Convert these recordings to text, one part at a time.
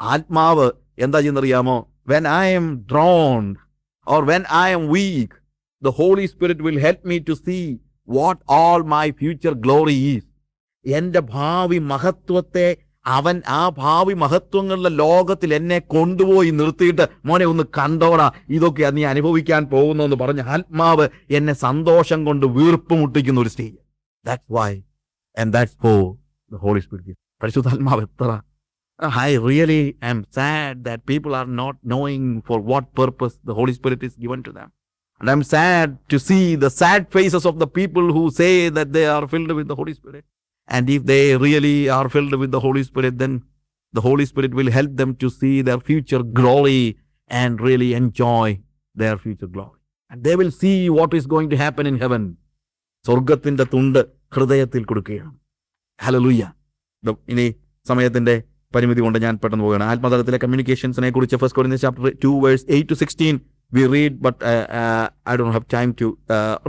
ആത്മാവ് എന്താ ചെയ്യുന്നറിയാമോ? When I am drawn or when I am weak the Holy Spirit will help me to see what all my future glory is എന്റെ ഭാവി മഹത്വത്തെ അവൻ ആ ഭാവി മഹത്വങ്ങളുടെ ലോകത്തിൽ എന്നെ കൊണ്ടുപോയി നിർത്തിയിട്ട് മോനെ ഒന്ന് കണ്ടോടാ ഇതൊക്കെ നീ അനുഭവിക്കാൻ പോകുന്നു എന്ന് പറഞ്ഞ ആത്മാവ് എന്നെ സന്തോഷം കൊണ്ട് വീർപ്പ് മുട്ടിക്കുന്ന ഒരു stage that why and that for the Holy Spirit പരിശുദ്ധാത്മാവ് എത്ര I really am sad that people are not knowing for what purpose the Holy Spirit is given to them And I'm sad to see the sad faces of the people who say that they are filled with the Holy Spirit. And if they really are filled with the Holy Spirit, then the Holy Spirit will help them to see their future glory and really enjoy their future glory. And they will see what is going to happen in heaven. സ്വർഗത്തിന്റെ തുണ്ട് ഹൃദയത്തിൽ കൊടുക്കുകയാണ് ഹലലുയ്യ ഇനി സമയത്തിന്റെ പരിമിതി കൊണ്ട് ഞാൻ പെട്ടെന്ന് പോവുകയാണ്. ആത്മതലത്തിലെ കമ്മ്യൂണിക്കേഷൻസിനെ കുറിച്ച് first Corinthians chapter two verse eight to sixteen we read but I don't have time to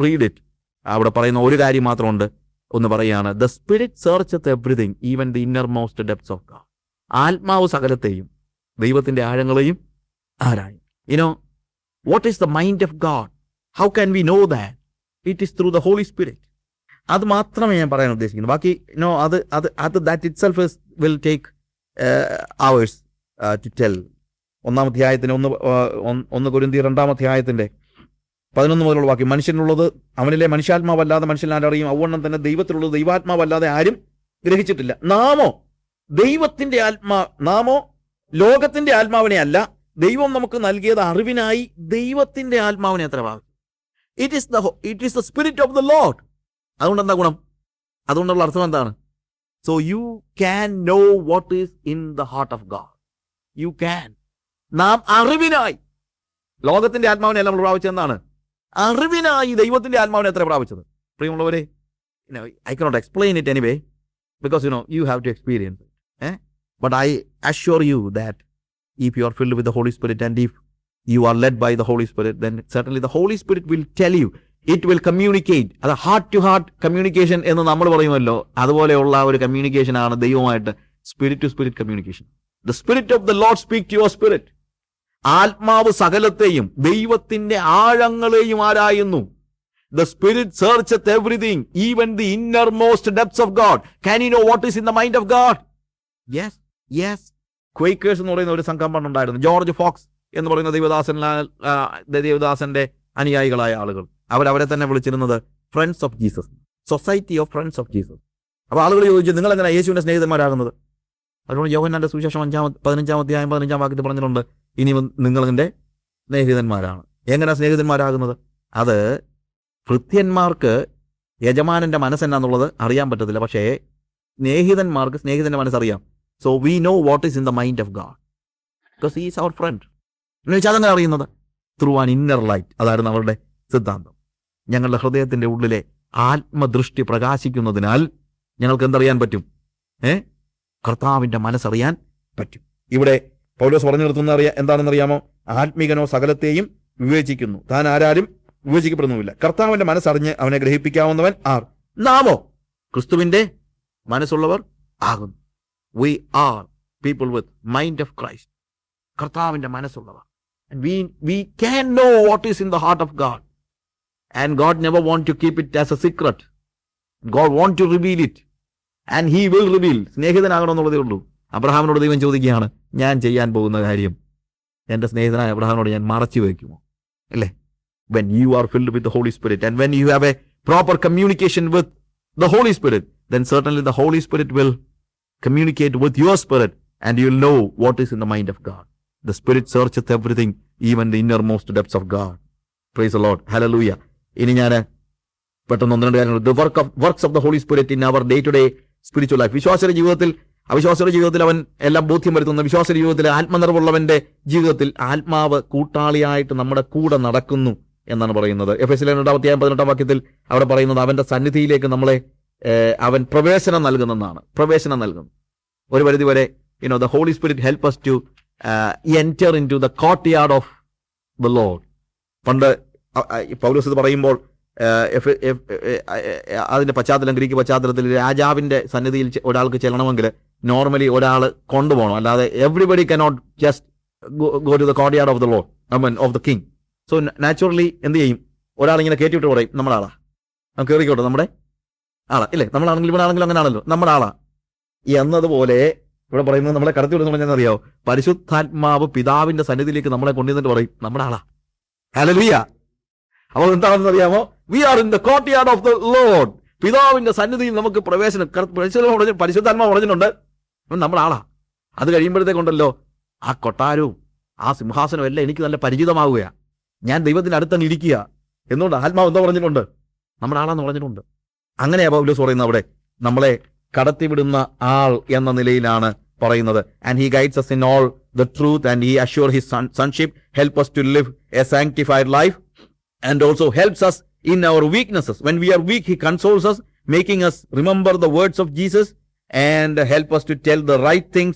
read it അവിടെ പറയുന്ന ഒരു കാര്യം മാത്രമുണ്ട്. ഒന്ന് പറയുകയാണ് the Spirit search everything even the innermost depths of God ആത്മാവ് സകലത്തെയും ദൈവത്തിന്റെ ആഴങ്ങളെയും ആരായും. You know what is the mind of God how can we know that it is through the Holy Spirit അത് മാത്രമേ ഞാൻ പറയാൻ ഉദ്ദേശിക്കുന്നു. ബാക്കി നോ അത് അത് അത് that itself will take hours to tell ഒന്നാം അധ്യായത്തിന്റെ ഒന്ന് ഒന്ന് കുരുന്തി രണ്ടാം അധ്യായത്തിന്റെ പതിനൊന്ന് മുതലുള്ള വാക്യം. മനുഷ്യനുള്ളത് അവനിലെ മനുഷ്യാത്മാവല്ലാതെ മനുഷ്യനാൽ അറിയും അവണ്ണം തന്നെ ദൈവത്തിലുള്ളത് ദൈവാത്മാവല്ലാതെ ആരും ഗ്രഹിച്ചിട്ടില്ല. നാമോ ദൈവത്തിന്റെ ആത്മാ നാമോ ലോകത്തിന്റെ ആത്മാവിനെ അല്ല. ദൈവം നമുക്ക് നൽകിയത് അറിവിനായി ദൈവത്തിന്റെ ആത്മാവിനെ എത്ര ഭാഗം it is the it is the Spirit of the Lord അതുകൊണ്ട് എന്താ ഗുണം? അതുകൊണ്ടുള്ള അർത്ഥം എന്താണ്? So you can know what is in the heart of God you can നാം അറിവിനായി. ലോകത്തിന്റെ ആത്മാവിനെ നമ്മൾ പ്രാപിച്ചത് എന്താണ്? അറിവിനായി ദൈവത്തിന്റെ ആത്മാവിനെ എത്ര പ്രാപിച്ചത്? പ്രിയമുള്ളവരെ I cannot explain it anyway because you know you have to experience a but I assure you that if you are filled with the Holy Spirit and if you are led by the Holy Spirit then certainly the Holy Spirit will tell you, it will communicate അത് heart to heart communication എന്ന് നമ്മൾ പറയുമല്ലോ. അതുപോലെയുള്ള ഒരു communication ആണ് ദൈവമായിട്ട് spirit to spirit communication the Spirit of the Lord speak to your spirit ആത്മാവ് സകലത്തെയും ദൈവത്തിന്റെ ആഴങ്ങളെയും ആരായുന്നു. The Spirit searcheth everything even the innermost depths of God can you know what is in the mind of God yes yes Quakers എന്ന് പറയുന്ന ഒരു സംഘം പണ്ടുണ്ടായിരുന്നു. George Fox എന്ന് പറയുന്ന ദേവദാസൻ ദേവദാസന്റെ അനുയായികളായ ആളുകൾ. അവരവരെ തന്നെ വിളിച്ചിരുന്നത് friends of Jesus society of friends of Jesus അപ്പോൾ ആളുകൾ ചോദിച്ചു നിങ്ങൾ എങ്ങനെ യേശുവിന്റെ സ്നേഹിതന്മാരാകുന്നത്? അതുകൊണ്ട് യോഹന്നാന്റെ സുവിശേഷം അഞ്ചാം പതിനഞ്ചാം അധ്യായം പതിനഞ്ചാം വാക്യത്തിൽ പറഞ്ഞിട്ടുണ്ട് ഇനി നിങ്ങളെന്റെ സ്നേഹിതന്മാരാണ്. എങ്ങനെ സ്നേഹിതന്മാരാകുന്നത്? അത് ഭൃത്യന്മാർക്ക് യജമാനന്റെ മനസ്സെന്നാന്നുള്ളത് അറിയാൻ പറ്റത്തില്ല പക്ഷേ സ്നേഹിതന്മാർക്ക് സ്നേഹിതന്റെ മനസ്സറിയാം. So we know what is in the mind of God because is our friend എന്ന് വെച്ചാൽ അതെങ്ങനെ അറിയുന്നത്? ത്രൂ ആൻ ഇന്നർ ലൈറ്റ് അതായിരുന്നു അവരുടെ സിദ്ധാന്തം. ഞങ്ങളുടെ ഹൃദയത്തിന്റെ ഉള്ളിലെ ആത്മദൃഷ്ടി പ്രകാശിക്കുന്നതിനാൽ ഞങ്ങൾക്ക് എന്തറിയാൻ പറ്റും? ഏ? കർത്താവിന്റെ മനസ്സറിയാൻ പറ്റും. ഇവിടെ പൗലോസ് പറഞ്ഞു നിർത്തുന്ന അറിയാ എന്താണെന്നറിയാമോ? ആത്മീകനോ സകലത്തെയും വിവേചിക്കുന്നു. താൻ ആരാരും വിവേചിക്കപ്പെടുന്നുമില്ല. കർത്താവിന്റെ മനസ്സറിഞ്ഞ് അവനെ ഗ്രഹിപ്പിക്കാവുന്നവൻ ആർ? നാമോ? ക്രിസ്തുവിന്റെ മനസ്സുള്ളവർ ആകുന്നു. We are people with mind of Christ കർത്താവിന്റെ മനസ്സുള്ളവർ. We we can know what is in the heart of God and God never want to keep it as a secret. God want to reveal it. And he will reveal സ്നേഹിതനാകണമെന്നുള്ളതേ ഉള്ളൂ അബ്രഹാമിനോട് ദൈവം ചോദിക്കുകയാണ് ഞാൻ ചെയ്യാൻ പോകുന്ന കാര്യം എന്റെ സ്നേഹിതനായ അബ്രഹാമിനോട് ഞാൻ മറച്ചു വയ്ക്കുമോ അല്ലേ when you are filled with the Holy Spirit and when you have a proper communication with the Holy Spirit then certainly the Holy Spirit will communicate with your spirit and you you'll know what is in the mind of God. The Spirit searcheth everything, even the innermost depths of God. Praise the Lord. Hallelujah. ഇനി ഞാൻ പെട്ടെന്ന് ഒന്ന് രണ്ട് കാര്യങ്ങൾ. The work of works of the Holy Spirit in our day to day spiritual life വിശ്വാസിയുടെ ജീവിതത്തിൽ അവിശ്വാസിയുടെ ജീവിതത്തിൽ അവൻ എല്ലാം ബോധ്യം വരുത്തുന്ന വിശ്വാസ ജീവിതത്തിൽ ആത്മനിർവുള്ളവന്റെ ജീവിതത്തിൽ ആത്മാവ് കൂട്ടാളിയായിട്ട് നമ്മുടെ കൂടെ നടക്കുന്നു എന്നാണ് പറയുന്നത്. എഫ് എസ് രണ്ടാമത്തെ പതിനെട്ടാം വാക്യത്തിൽ അവിടെ പറയുന്നത് അവന്റെ സന്നിധിയിലേക്ക് നമ്മളെ അവൻ പ്രവേശനം നൽകുന്നെന്നാണ്. പ്രവേശനം നൽകുന്നു. ഒരു പരിധി വരെ you know the Holy Spirit help us to enter into the courtyard of the Lord പണ്ട് പൗലോസ് ഇത് പറയുമ്പോൾ അതിന്റെ പശ്ചാത്തലം ഗ്രീക്ക് പശ്ചാത്തലത്തിൽ രാജാവിന്റെ സന്നിധിയിൽ ഒരാൾക്ക് ചെല്ലണമെങ്കിൽ നോർമലി ഒരാൾ കൊണ്ടുപോകണം. അല്ലാതെ everybody cannot just go to the courtyard of the Lord I mean of the king so naturally എന്ത് ചെയ്യും? ഒരാളിങ്ങനെ കയറ്റിവിട്ട് പറയും നമ്മുടെ ആളാ നമുക്ക് കയറിക്കോട്ടെ നമ്മുടെ ആളാ. ഇല്ലേ? നമ്മളാണെങ്കിലും ഇവിടെ ആണെങ്കിലും അങ്ങനെ ആണല്ലോ നമ്മുടെ എന്നതുപോലെ ഇവിടെ പറയുന്നത് നമ്മളെ കടത്തി വിടുന്ന പറഞ്ഞാൽ അറിയാവോ? പരിശുദ്ധാത്മാവ് പിതാവിന്റെ സന്നിധിയിലേക്ക് നമ്മളെ കൊണ്ടുവന്നിട്ട് പറയും നമ്മുടെ ആളാ. ഹലലുയ അപ്പോൾ എന്താണെന്ന് അറിയാമോ we are in the courtyard of the Lord പിതാവിന്റെ സന്നിധിയിൽ നമുക്ക് പ്രവേശനം പരിശുദ്ധാത്മാവ് പറഞ്ഞിട്ടുണ്ട്. നമ്മുടെ ആളാ അത് കഴിയുമ്പോഴത്തേക്കുണ്ടല്ലോ ആ കൊട്ടാരവും ആ സിംഹാസനവും എല്ലാം എനിക്ക് നല്ല പരിചിതമാവുകയാണ് ഞാൻ ദൈവത്തിന്റെ അടുത്തങ്ങ് ഇരിക്കുക. എന്നുകൊണ്ട് ആത്മാവ് എന്താ പറഞ്ഞിട്ടുണ്ട്. നമ്മുടെ ആളാന്ന് പറഞ്ഞിട്ടുണ്ട്. അങ്ങനെയാ പൗലോസ് പറയുന്നത് അവിടെ. നമ്മളെ കടത്തിവിടുന്ന ആൾ എന്ന നിലയിലാണ് പറയുന്നത്. And he guides us in all the truth and he assure his sonship help us to live a sanctified life and also helps us in our weaknesses. When we are weak, He consoles us, making us remember the words of Jesus and help us to tell the right things.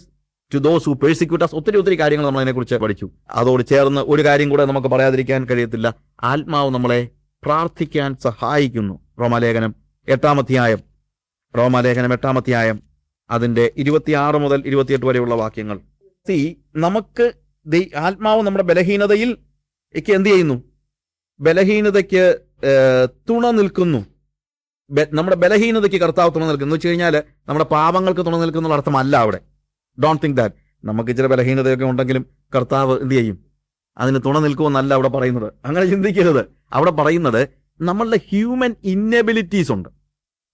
ഒത്തിരി ഒത്തിരി കാര്യങ്ങൾ നമ്മൾ അതിനെക്കുറിച്ച് പഠിച്ചു. അതോട് ചേർന്ന് ഒരു കാര്യം കൂടെ നമുക്ക് പറയാതിരിക്കാൻ കഴിയത്തില്ല. ആത്മാവ് നമ്മളെ പ്രാർത്ഥിക്കാൻ സഹായിക്കുന്നു. റോമാലേഖനം എട്ടാമധ്യായം റോമാലേഖനം എട്ടാമധ്യായം അതിന്റെ ഇരുപത്തിയാറ് മുതൽ ഇരുപത്തിയെട്ട് വരെയുള്ള വാക്യങ്ങൾ. സി നമുക്ക് ആത്മാവ് നമ്മുടെ ബലഹീനതയിൽ എന്ത് ചെയ്യുന്നു? ബലഹീനതയ്ക്ക് തുണ നിൽക്കുന്നു. നമ്മുടെ ബലഹീനതയ്ക്ക് കർത്താവ് തുണ നിൽക്കുന്നു. വെച്ച് കഴിഞ്ഞാൽ നമ്മുടെ പാപങ്ങൾക്ക് തുണ നിൽക്കുന്ന അർത്ഥമല്ല അവിടെ. ഡോണ്ട് തിങ്ക് ദാറ്റ് നമുക്ക് ഇച്ചിരി ബലഹീനതയൊക്കെ ഉണ്ടെങ്കിലും കർത്താവ് എന്ത് ചെയ്യും? അതിന് തുണ നിൽക്കുമെന്നല്ല അവിടെ പറയുന്നത്. അങ്ങനെ ചിന്തിക്കരുത്. അവിടെ പറയുന്നത് നമ്മളുടെ ഹ്യൂമൻ ഇന്നബിലിറ്റീസ് ഉണ്ട്.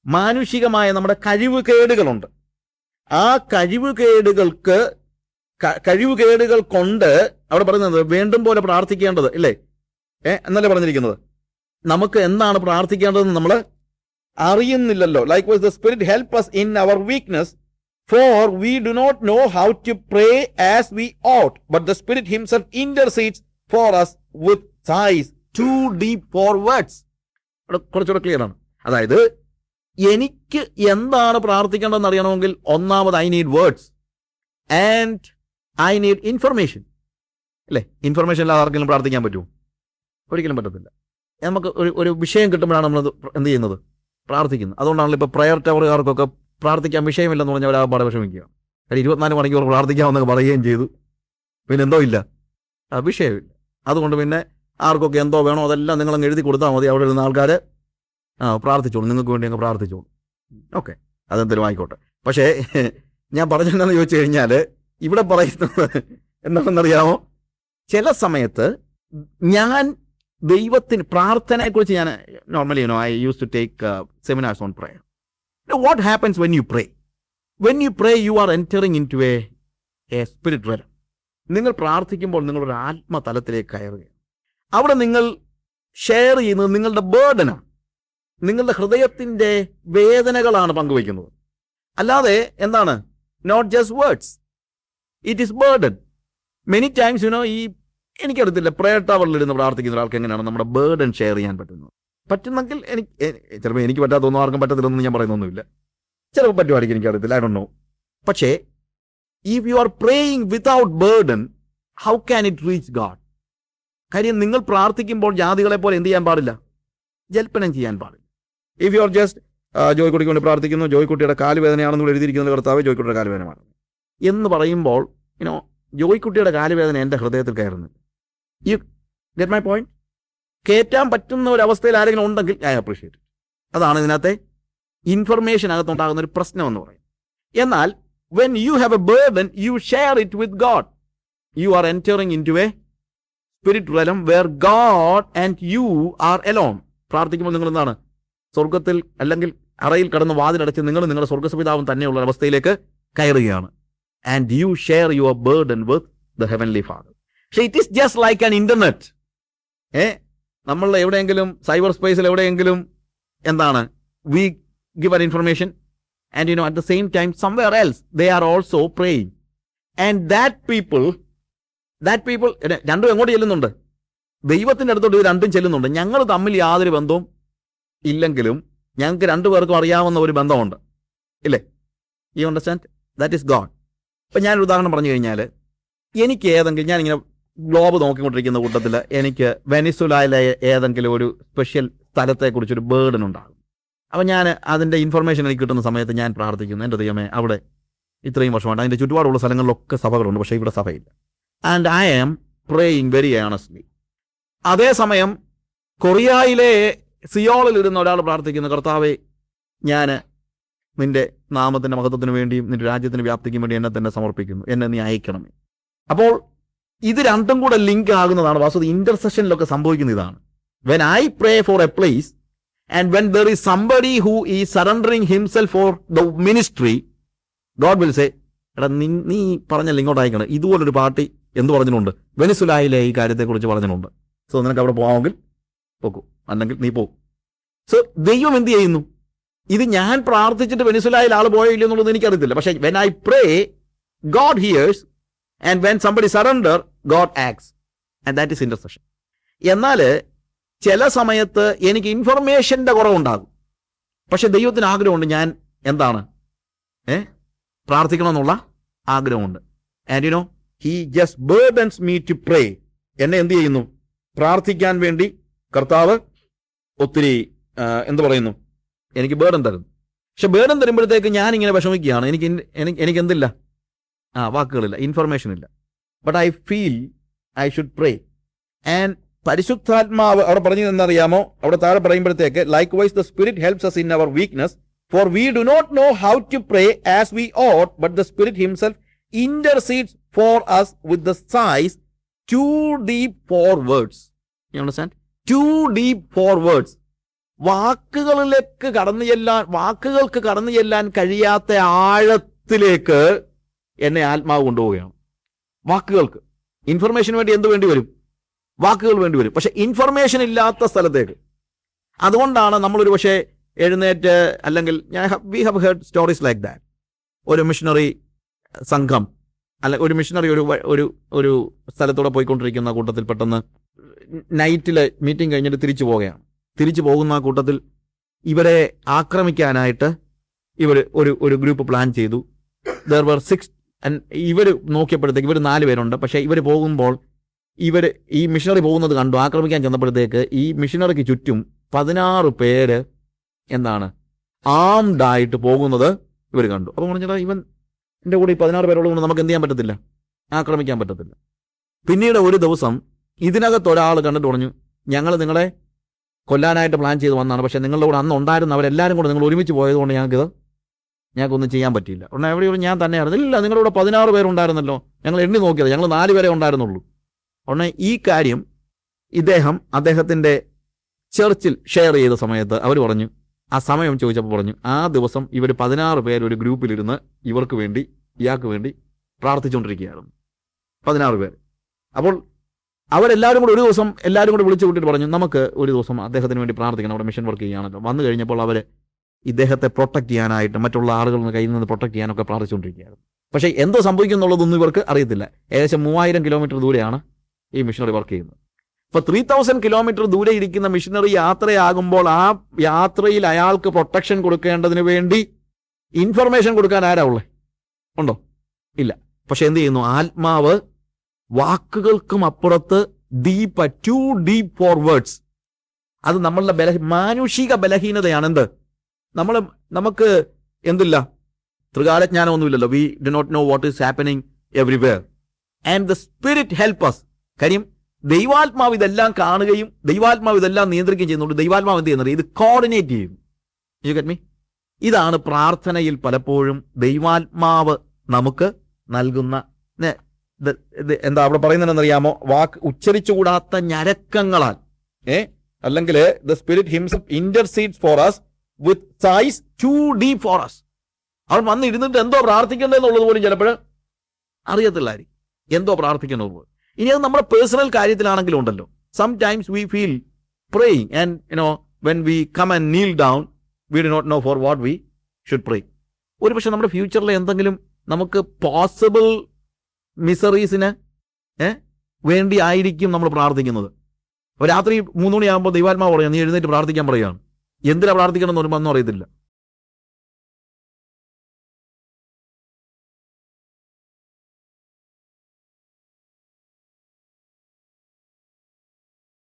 മാനുഷികമായ നമ്മുടെ കഴിവുകേടുകളുണ്ട്. ആ കഴിവുകേടുകൾക്ക് കഴിവ് കഴിവുകേടുകൾ കൊണ്ട് അവിടെ പറയുന്നത് വേണ്ടും പോലെ പ്രാർത്ഥിക്കേണ്ടത് ഇല്ലേ? ഏ എന്നല്ലേ പറഞ്ഞിരിക്കുന്നത്? നമുക്ക് എന്താണ് പ്രാർത്ഥിക്കേണ്ടതെന്ന് നമ്മൾ അറിയുന്നില്ലല്ലോ. Likewise the spirit help us in our weakness for we do not know how to pray as we ought but the spirit himself intercedes for us with sighs too deep for words കുറച്ചുകൂടെ clear ആണ്. അതായത് എനിക്ക് എന്താണ് പ്രാർത്ഥിക്കേണ്ടതെന്ന് അറിയണമെങ്കിൽ ഒന്നാമത് I need words and I need information അല്ലേ? Information ഇല്ലാതെ ആർക്കെങ്കിലും പ്രാർത്ഥിക്കാൻ പറ്റുമോ? ഒരിക്കലും പറ്റത്തില്ല. നമുക്ക് ഒരു ഒരു വിഷയം കിട്ടുമ്പോഴാണ് നമ്മൾ എന്ത് ചെയ്യുന്നത്? പ്രാർത്ഥിക്കുന്നത്. അതുകൊണ്ടാണല്ലോ ഇപ്പോൾ പ്രയർ ടവറുകാർക്കൊക്കെ പ്രാർത്ഥിക്കാൻ വിഷയമില്ലെന്ന് പറഞ്ഞാൽ അവർ ആ പാടെ വിഷമിക്കുക. കാര്യം ഇരുപത്തിനാല് മണിക്കൂർ പ്രാർത്ഥിക്കാമെന്നൊക്കെ പറയുകയും ചെയ്തു. പിന്നെ എന്തോ ഇല്ല. ആ വിഷയമില്ല. അതുകൊണ്ട് പിന്നെ ആർക്കൊക്കെ എന്തോ വേണോ അതെല്ലാം നിങ്ങളങ്ങ് എഴുതി കൊടുത്താൽ മതി. അവിടെ ഇരുന്ന ആൾക്കാർ ആ പ്രാർത്ഥിച്ചോളൂ. നിങ്ങൾക്ക് വേണ്ടി അങ്ങ് പ്രാർത്ഥിച്ചോളൂ. ഓക്കെ. അതെന്തെങ്കിലും ആയിക്കോട്ടെ. പക്ഷേ ഞാൻ പറഞ്ഞിട്ടുണ്ടെന്ന് ചോദിച്ചു കഴിഞ്ഞാൽ ഇവിടെ പറയുന്നത് എന്താണെന്നറിയാമോ? ചില സമയത്ത് ഞാൻ ദൈവത്തിന് പ്രാർത്ഥനയെക്കുറിച്ച് ഞാൻ normally you know I used to take seminars on pray what happens when you pray when you pray you are entering into a spirit realm നിങ്ങൾ പ്രാർത്ഥിക്കുമ്പോൾ നിങ്ങളൊരു ആത്മതലത്തിലേക്ക് കയറുകയാണ്. അവിടെ നിങ്ങൾ ഷെയർ ചെയ്യുന്നത് നിങ്ങളുടെ ബേർഡനാണ് നിങ്ങളുടെ ഹൃദയത്തിന്റെ വേദനകളാണ് പങ്കുവയ്ക്കുന്നത്. അല്ലാതെ എന്താണ്? Not just words it is burden many times you know ഈ എനിക്കറിയത്തില്ല. പ്രയർ ടവറിൽ ഇരുന്ന് പ്രാർത്ഥിക്കുന്ന ഒരാൾക്ക് എങ്ങനെയാണ് നമ്മുടെ ബേർഡൻ ഷെയർ ചെയ്യാൻ പറ്റുന്നത്? പറ്റുന്നെങ്കിൽ എനിക്ക് ചിലപ്പോൾ എനിക്ക് പറ്റാത്തൊന്നും ആർക്കും പറ്റത്തില്ലെന്ന് ഞാൻ പറയുന്നൊന്നുമില്ല. ചിലപ്പോൾ പറ്റുമായിരിക്കും എനിക്കറിയത്തില്ല. ഐ ഡോ നോ പക്ഷേ if you are praying without burden how can it reach God കാര്യം നിങ്ങൾ പ്രാർത്ഥിക്കുമ്പോൾ ജാതികളെ പോലെ എന്ത് ചെയ്യാൻ പാടില്ല? ജൽപ്പനം ചെയ്യാൻ പാടില്ല. ഇഫ് യു ആർ ജസ്റ്റ് ജോയ്ക്കുട്ടിക്ക് വേണ്ടി പ്രാർത്ഥിക്കുന്നു ജോയ്ക്കുട്ടിയുടെ കാലുവേദനയാണെന്ന് എഴുതിയിരിക്കുന്നത് കർത്താവ് ജോയ്ക്കുട്ടിയുടെ കാലുവേദനയാണ് എന്ന് പറയുമ്പോൾ ഇനോ ജോയ്ക്കുട്ടിയുടെ കാലുവേദന എന്റെ ഹൃദയത്തിൽ കയറുന്നു യു ഗെറ്റ് മൈ പോയിന്റ് കയറ്റാൻ പറ്റുന്ന ഒരു അവസ്ഥയിൽ ആരെങ്കിലും ഉണ്ടെങ്കിൽ ഐ അപ്രീഷിയേറ്റ് അതാണ് ഇതിനകത്തെ ഇൻഫർമേഷൻ അകത്തുണ്ടാകുന്ന ഒരു പ്രശ്നം എന്ന് പറയും എന്നാൽ when you have a burden you share it with God you are entering into a spirit realm where God and you are alone പ്രാർത്ഥിക്കുമ്പോൾ നിങ്ങൾ എന്താണ്? സ്വർഗത്തിൽ അല്ലെങ്കിൽ അറയിൽ കടന്ന് വാതിലടച്ച് നിങ്ങൾ നിങ്ങളുടെ സ്വർഗസപിതാവും തന്നെയുള്ള അവസ്ഥയിലേക്ക് കയറുകയാണ്. And you share your burden with the heavenly father പക്ഷേ it is just like an internet ഏ? നമ്മൾ എവിടെയെങ്കിലും സൈബർ സ്പേസിൽ എവിടെയെങ്കിലും എന്താണ്? We give an information and you know at the same time somewhere else they are also praying and that people that people രണ്ടും എങ്ങോട്ട് ചെല്ലുന്നുണ്ട്? ദൈവത്തിന്റെ അടുത്തോട്ട് ഇത് രണ്ടും ചെല്ലുന്നുണ്ട്. ഞങ്ങൾ തമ്മിൽ യാതൊരു ബന്ധവും ഇല്ലെങ്കിലും ഞങ്ങൾക്ക് രണ്ടുപേർക്കും അറിയാവുന്ന ഒരു ബന്ധമുണ്ട്. ഇല്ലേ? You understand that is God ഇപ്പം ഞാനൊരു ഉദാഹരണം പറഞ്ഞു കഴിഞ്ഞാൽ എനിക്ക് ഏതെങ്കിലും ഞാനിങ്ങനെ ഗ്ലോബ് നോക്കിക്കൊണ്ടിരിക്കുന്ന കൂട്ടത്തിൽ എനിക്ക് വെനിസുലായിലെ ഏതെങ്കിലും ഒരു സ്പെഷ്യൽ സ്ഥലത്തെക്കുറിച്ചൊരു ബേർഡൻ ഉണ്ടാകും. അപ്പം ഞാൻ അതിന്റെ ഇൻഫർമേഷൻ എനിക്ക് കിട്ടുന്ന സമയത്ത് ഞാൻ പ്രാർത്ഥിക്കുന്നു. എന്റെ ദൈവമേ അവിടെ ഇത്രയും വർഷമായിട്ട് അതിന്റെ ചുറ്റുപാടുള്ള സ്ഥലങ്ങളിലൊക്കെ സഭകളുണ്ട് പക്ഷേ ഇവിടെ സഭയില്ല. And I am praying very earnestly അതേസമയം കൊറിയയിലെ സിയോളിൽ ഇരുന്ന ഒരാൾ പ്രാർത്ഥിക്കുന്ന. കർത്താവെ ഞാൻ നിന്റെ നാമത്തിന്റെ മഹത്വത്തിന് വേണ്ടിയും നിന്റെ രാജ്യത്തിന് വ്യാപ്തിക്കും വേണ്ടി എന്നെ തന്നെ സമർപ്പിക്കുന്നു. എന്നെ നീ അയക്കണമേ. അപ്പോൾ ഇത് രണ്ടും കൂടെ ലിങ്ക് ആകുന്നതാണ് വാസ്തു ഇന്റർസെഷനിലൊക്കെ സംഭവിക്കുന്ന ഇതാണ്. When I pray for a place and when there is somebody who ഈ surrendering himself for the ministry God will say എടാ നീ പറഞ്ഞല്ല ഇങ്ങോട്ട് അയക്കണം? ഇതുപോലൊരു പാർട്ടി എന്ത് പറഞ്ഞിട്ടുണ്ട്. വെനിസുലായിലെ ഈ കാര്യത്തെക്കുറിച്ച് പറഞ്ഞിട്ടുണ്ട്. സോ നിനക്ക് അവിടെ പോകാമെങ്കിൽ പോക്കൂ. അല്ലെങ്കിൽ നീ പോകും സോ ദൈവം എന്ത് ചെയ്യുന്നു? ഇത് ഞാൻ പ്രാർത്ഥിച്ചിട്ട് വെനിസുലായിൽ ആൾ പോയോ ഇല്ലയോ എന്നുള്ളത് എനിക്കറിയത്തില്ല. പക്ഷേ when I pray God hears and when somebody surrender God acts and that is intercession എന്നാൽ ചില സമയത്ത് എനിക്ക് ഇൻഫർമേഷന്റെ കുറവുണ്ടാകും. പക്ഷെ ദൈവത്തിന് ആഗ്രഹമുണ്ട് ഞാൻ എന്താണ്? ഏ? പ്രാർത്ഥിക്കണമെന്നുള്ള ആഗ്രഹമുണ്ട്. And you know he just burdens me to pray എന്നെ എന്ത് ചെയ്യുന്നു? പ്രാർത്ഥിക്കാൻ വേണ്ടി കർത്താവ് ഒത്തിരി എന്ത് പറയുന്നു? എനിക്ക് ബേർഡൻ തരുന്നു. പക്ഷെ ബേർഡൻ തരുമ്പോഴത്തേക്ക് ഞാൻ ഇങ്ങനെ വിഷമിക്കുകയാണ് എനിക്ക് എനിക്ക് എന്തില്ല? ആ വാക്കുകളില്ല. ഇൻഫർമേഷൻ ഇല്ല but I feel I should pray and പരിശുദ്ധാത്മാവ് അവിടെ പറഞ്ഞു എന്നറിയാമോ അവിടെ താഴെ പറയുമ്പോഴത്തേക്ക് likewise the spirit helps us in our weakness for we do not know how to pray as we ought but the spirit himself intercedes for us with the sighs too deep for words you understand too deep for words വാക്കുകളിലേക്ക് കടന്നു ചെല്ലാൻ വാക്കുകൾക്ക് കടന്നു ചെല്ലാൻ കഴിയാത്ത ആഴത്തിലേക്ക് എന്നെ ആത്മാവ് കൊണ്ടുപോവുകയാണ്. വാക്കുകൾക്ക്. ഇൻഫർമേഷന് വേണ്ടി എന്ത് വേണ്ടി വരും? വാക്കുകൾ വേണ്ടി വരും. പക്ഷെ ഇൻഫർമേഷൻ ഇല്ലാത്ത സ്ഥലത്തേക്ക്. അതുകൊണ്ടാണ് നമ്മളൊരു പക്ഷേ എഴുന്നേറ്റ് അല്ലെങ്കിൽ ഞാൻ we have heard stories like that ഒരു മിഷണറി സംഘം അല്ല ഒരു മിഷണറി ഒരു ഒരു ഒരു സ്ഥലത്തൂടെ പോയിക്കൊണ്ടിരിക്കുന്ന കൂട്ടത്തിൽ പെട്ടെന്ന് നൈറ്റിൽ മീറ്റിംഗ് കഴിഞ്ഞിട്ട് തിരിച്ചു പോവുകയാണ്. തിരിച്ചു പോകുന്ന കൂട്ടത്തിൽ ഇവരെ ആക്രമിക്കാനായിട്ട് ഇവർ ഒരു ഒരു ഗ്രൂപ്പ് പ്ലാൻ ചെയ്തു. ദർ വർ സിക്സ് ഇവർ നോക്കിയപ്പോഴത്തേക്ക് ഇവർ നാല് പേരുണ്ട്. പക്ഷേ ഇവർ പോകുമ്പോൾ ഇവർ ഈ മിഷണറി പോകുന്നത് കണ്ടു. ആക്രമിക്കാൻ ചെന്നപ്പോഴത്തേക്ക് ഈ മിഷണറിക്ക് ചുറ്റും പതിനാറ് പേര് എന്താണ് ആംഡായിട്ട് പോകുന്നത് ഇവർ കണ്ടു. അപ്പോൾ പറഞ്ഞാൽ ഇവൻ എന്റെ കൂടെ ഈ പതിനാറ് പേരോട് നമുക്ക് എന്ത് ചെയ്യാൻ പറ്റത്തില്ല? ആക്രമിക്കാൻ പറ്റത്തില്ല. പിന്നീട് ഒരു ദിവസം ഇതിനകത്ത് ഒരാൾ കണ്ടിട്ട് പറഞ്ഞു ഞങ്ങൾ നിങ്ങളെ കൊല്ലാനായിട്ട് പ്ലാൻ ചെയ്ത് വന്നതാണ്. പക്ഷേ നിങ്ങളുടെ കൂടെ അന്ന് ഉണ്ടായിരുന്ന അവരെല്ലാവരും കൂടെ നിങ്ങൾ ഒരുമിച്ച് പോയതുകൊണ്ട് ഞങ്ങൾക്കിത് ഞങ്ങൾക്കൊന്നും ചെയ്യാൻ പറ്റിയില്ല. ഉടനെ എവിടെ ഞാൻ തന്നെ ആയിരുന്നു. ഇല്ല നിങ്ങളിവിടെ പതിനാറ് പേരുണ്ടായിരുന്നല്ലോ. ഞങ്ങൾ എണ്ണി നോക്കിയത്. ഞങ്ങൾ നാല് പേരെ ഉണ്ടായിരുന്നുള്ളൂ. ഉടനെ ഈ കാര്യം ഇദ്ദേഹം അദ്ദേഹത്തിന്റെ ചർച്ചിൽ ഷെയർ ചെയ്ത സമയത്ത് അവർ പറഞ്ഞു ആ സമയം ചോദിച്ചപ്പോൾ പറഞ്ഞു ആ ദിവസം ഇവർ പതിനാറ് പേർ ഒരു ഗ്രൂപ്പിലിരുന്ന് ഇവർക്ക് വേണ്ടി ഇയാൾക്ക് വേണ്ടി പ്രാർത്ഥിച്ചുകൊണ്ടിരിക്കുകയായിരുന്നു. പതിനാറ് പേർ അപ്പോൾ അവരെല്ലാവരും കൂടെ ഒരു ദിവസം എല്ലാവരും കൂടെ വിളിച്ചു കൂട്ടിയിട്ട് പറഞ്ഞു നമുക്ക് ഒരു ദിവസം അദ്ദേഹത്തിന് വേണ്ടി പ്രാർത്ഥിക്കണം. അവിടെ മിഷൻ വർക്ക് ചെയ്യുകയാണല്ലോ. വന്നു കഴിഞ്ഞപ്പോൾ അവർ ഇദ്ദേഹത്തെ പ്രൊട്ടക്ട് ചെയ്യാനായിട്ട് മറ്റുള്ള ആളുകളുടെ കയ്യിൽ നിന്ന് പ്രൊട്ടക്ട് ചെയ്യാനൊക്കെ പ്രാർത്ഥിച്ചുകൊണ്ടിരിക്കുകയായിരുന്നു. പക്ഷേ എന്തോ സംഭവിക്കുന്നുള്ളതൊന്നും ഇവർക്ക് അറിയത്തില്ല. ഏകദേശം മൂവായിരം കിലോമീറ്റർ ദൂരെയാണ് ഈ മിഷനറി വർക്ക് ചെയ്യുന്നത്. ഇപ്പോൾ ത്രീ തൗസൻഡ് കിലോമീറ്റർ ദൂരെ ഇരിക്കുന്ന മിഷനറി യാത്രയാകുമ്പോൾ ആ യാത്രയിൽ അയാൾക്ക് പ്രൊട്ടക്ഷൻ കൊടുക്കേണ്ടതിന് വേണ്ടി ഇൻഫർമേഷൻ കൊടുക്കാൻ ആരാ ഉള്ളത് ഉണ്ടോ? ഇല്ല. പക്ഷെ എന്ത് ചെയ്യുന്നു? ആത്മാവ് വാക്കുകൾക്കും അപ്പുറത്ത് ഡീപ്പ് ടു ഡീപ്പ് ഫോർവേഡ്സ് അത് നമ്മളുടെ ബല മാനുഷിക ബലഹീനതയാണ് എന്ത് നമ്മൾ നമുക്ക് എന്തില്ല? ത്രികാലജ്ഞാനമൊന്നുമില്ലല്ലോ. We do not know what is happening everywhere and the spirit help us കാര്യം ദൈവാത്മാവ് ഇതെല്ലാം കാണുകയും ദൈവാത്മാവ് ഇതെല്ലാം നിയന്ത്രിക്കുകയും ചെയ്യുന്നുണ്ട്. ദൈവാത്മാവ് എന്ത് ചെയ്യുന്നത് ഇത് കോർഡിനേറ്റ് ചെയ്യും. യു ഗെറ്റ് മീ ഇതാണ് പ്രാർത്ഥനയിൽ പലപ്പോഴും ദൈവാത്മാവ് നമുക്ക് നൽകുന്ന എന്താ അവിടെ പറയുന്നതെന്നറിയാമോ? വാക്ക് ഉച്ചരിച്ചുകൂടാത്ത ഞരക്കങ്ങളാൽ. ഏ? അല്ലെങ്കിൽ the spirit himself intercedes for us with sighs too deep for us അവൻ വന്ന് ഇരുന്നിട്ട് എന്തോ പ്രാർത്ഥിക്കേണ്ടതെന്നുള്ളത് പോലും ചിലപ്പോൾ അറിയത്തില്ലായിരിക്കും എന്തോ പ്രാർത്ഥിക്കുന്നത് പോലും. ഇനി അത് നമ്മുടെ പേഴ്സണൽ കാര്യത്തിലാണെങ്കിലും ഉണ്ടല്ലോ. Sometimes we feel praying and you know when we come and kneel down we do not know for what we should pray ഒരു പക്ഷെ നമ്മുടെ ഫ്യൂച്ചറിൽ എന്തെങ്കിലും നമുക്ക് പോസിബിൾ മിസറീസിന് വേണ്ടി ആയിരിക്കും നമ്മൾ പ്രാർത്ഥിക്കുന്നത്. അപ്പോൾ രാത്രി മൂന്ന് മണിയാകുമ്പോൾ ദൈവാത്മാവ് പറയാം നീ എഴുന്നേറ്റ് പ്രാർത്ഥിക്കാൻ പറയുകയാണ്. എന്തിനാ പ്രാർത്ഥിക്കണം എന്ന് പറയുമ്പോൾ അറിയത്തില്ല.